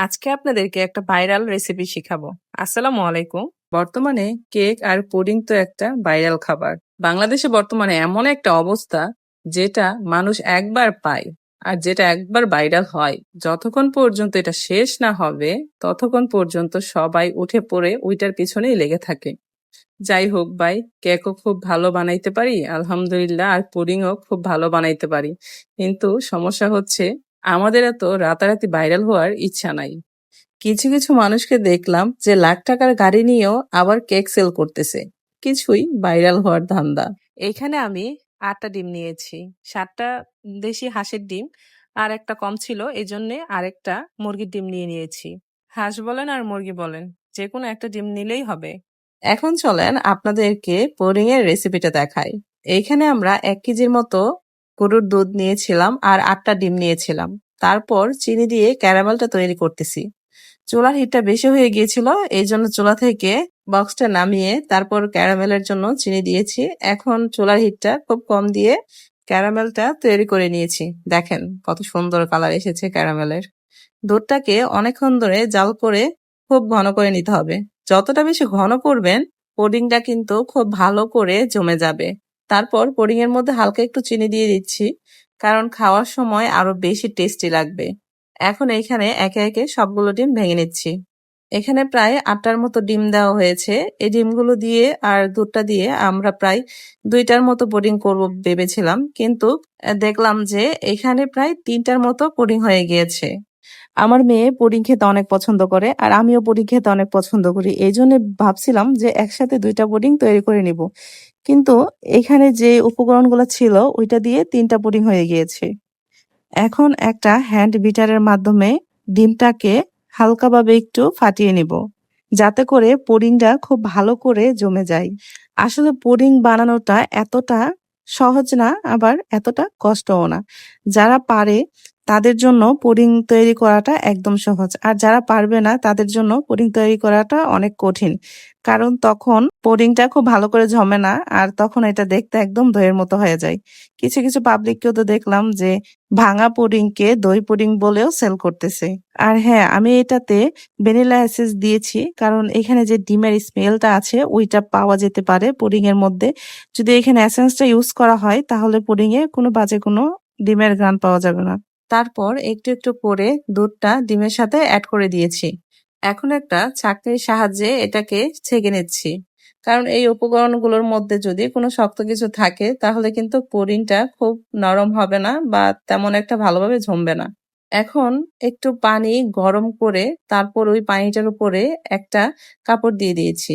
আজকে আপনাদেরকে একটা ভাইরাল রেসিপি শিখাবো। আসসালামু আলাইকুম। বর্তমানে কেক আর পুডিং তো একটা ভাইরাল খাবার। বাংলাদেশে বর্তমানে এমন একটা অবস্থা যেটা মানুষ একবার পায় আর যেটা একবার ভাইরাল হয়। যতক্ষণ পর্যন্ত এটা শেষ না হবে, ততক্ষণ পর্যন্ত সবাই উঠে পড়ে ওইটার পিছনেই লেগে থাকে। যাই হোক ভাই, কেকও খুব ভালো বানাইতে পারি, আলহামদুলিল্লাহ, আর পুডিংও খুব ভালো বানাইতে পারি। কিন্তু সমস্যা হচ্ছে আমাদের এত রাতারাতি ভাইরাল হওয়ার ইচ্ছা নাই। কিছু কিছু মানুষকে দেখলাম যে লাখ টাকার গাড়ি নিয়েও আবার কেক সেল করতেছে। কিছুই ভাইরাল হওয়ার ধান্দা। এখানে আমি আটটা ডিম নিয়েছি, সাতটা দেশি হাঁসের ডিম আর একটা কম ছিল এই জন্যে আরেকটা মুরগির ডিম নিয়ে নিয়েছি। হাঁস বলেন আর মুরগি বলেন যে কোনো একটা ডিম নিলেই হবে। এখন চলেন আপনাদেরকে পুডিং এর রেসিপিটা দেখাই। এইখানে আমরা এক কেজির মতো গরুর দুধ নিয়েছিলাম আর আটটা ডিম নিয়েছিলাম। তারপর চিনি দিয়ে ক্যারামেলটা তৈরি করতেছি। চুলার হিটটা বেশি হয়ে গিয়েছিল, এই জন্য চুলা থেকে বক্সটা নামিয়ে তারপর ক্যারামেলের জন্য চিনি দিয়েছি। এখন চুলার হিটটা খুব কম দিয়ে ক্যারামেলটা তৈরি করে নিয়েছি। দেখেন কত সুন্দর কালার এসেছে ক্যারামেলের। দুধটাকে অনেকক্ষণ ধরে জাল করে খুব ঘন করে নিতে হবে। যতটা বেশি ঘন করবেন, পুডিংটা কিন্তু খুব ভালো করে জমে যাবে। তারপর পুডিং এর মধ্যে হালকা একটু চিনি দিয়ে দিচ্ছি, কারণ খাওয়ার সময় আরও বেশি টেস্টি লাগবে। এখন এইখানে একে একে সবগুলো ডিম ভেঙে নিচ্ছি। এখানে প্রায় আটটার মতো ডিম দেওয়া হয়েছে। এই ডিমগুলো দিয়ে আর দুধটা দিয়ে আমরা প্রায় দুইটার মতো পুডিং করব ভেবেছিলাম, কিন্তু দেখলাম যে এখানে প্রায় তিনটার মতো পুডিং হয়ে গিয়েছে। আমার মেয়ে পুডিং খেতে অনেক পছন্দ করে আর আমিও পুডিং খেতে অনেক পছন্দ করি। এই জন্য ভাবছিলাম যে একসাথে দুইটা পুডিং তৈরি করে নিব। কিন্তু এখানে যে উপকরণগুলো ছিল ওইটা দিয়ে তিনটা পুডিং হয়ে গিয়েছে। এখন একটা হ্যান্ড বিটারের মাধ্যমে ডিমটাকে হালকাভাবে একটু ফাটিয়ে নিব, যাতে করে পুডিংটা খুব ভালো করে জমে যায়। আসলে পুডিং বানানোটা এতটা সহজ না, আবার এতটা কষ্টও না। যারা পারে তাদের জন্য পুডিং তৈরি করাটা একদম সহজ। আর যারা পারবে না, তাদের জন্য পুডিং তৈরি করাটা অনেক কঠিন। কারণ তখন পুডিংটা খুব ভালো করে জমে না, আর তখন এটা দেখতে একদম দইয়ের মতো হয়ে যায়। কিছু কিছু পাবলিককেও তো দেখলাম যে ভাঙা পুডিংকে দই পুডিং বলেও সেল করতেছে। আর হ্যাঁ আমি এটাতে ভ্যানিলা এসেন্স দিয়েছি, কারণ এখানে যে ডিমের স্মেলটা আছে, ওইটা পাওয়া যেতে পারে পুডিং এর মধ্যে। যদি এখানে এসেন্সটা ইউজ করা হয়, তাহলে পুডিং এ কোনো বাজে কোনো ডিমের ঘ্রাণ পাওয়া যাবে না। তারপর একটু একটু করে দুধটা ডিমের সাথে অ্যাড করে দিয়েছি। এখন একটা ছাঁকনির সাহায্যে এটাকে ছেঁকে নিচ্ছি। কারণ এই উপকরণগুলোর মধ্যে যদি কোনো শক্ত কিছু থাকে, তাহলে কিন্তু পুডিংটা খুব নরম হবে না বা তেমন একটা ভালোভাবে জমবে না। এখন একটু পানি গরম করে তারপর ওই পানিটার উপরে একটা কাপড় দিয়ে দিয়েছি।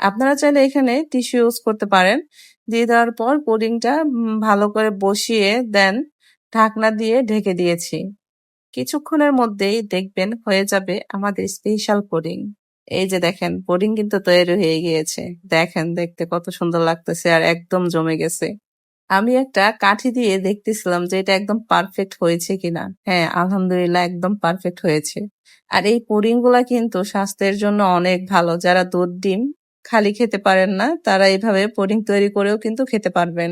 আপনারা চাইলে এখানে টিস্যু ইউজ করতে পারেন। দিয়ে দেওয়ার পর পুডিংটা ভালো করে বসিয়ে দেন। ঢাকনা দিয়ে ঢেকে দিয়েছি। কিছুক্ষণের মধ্যেই দেখবেন হয়ে যাবে আমাদের স্পেশাল পুডিং এই যে দেখেন পুডিং কিন্তু তৈরি হয়ে গিয়েছে। দেখেন দেখতে কত সুন্দর লাগতেছে আর একদম জমে গেছে। আমি একটা কাঠি দিয়ে দেখতেছিলাম যে এটা একদম পারফেক্ট হয়েছে কিনা। হ্যাঁ আলহামদুলিল্লাহ একদম পারফেক্ট হয়েছে। আর এই পুডিংগুলা কিন্তু স্বাস্থ্যের জন্য অনেক ভালো। যারা দুধ, ডিম খালি খেতে পারেন না, তারা এইভাবে পুডিং তৈরি করেও কিন্তু খেতে পারবেন।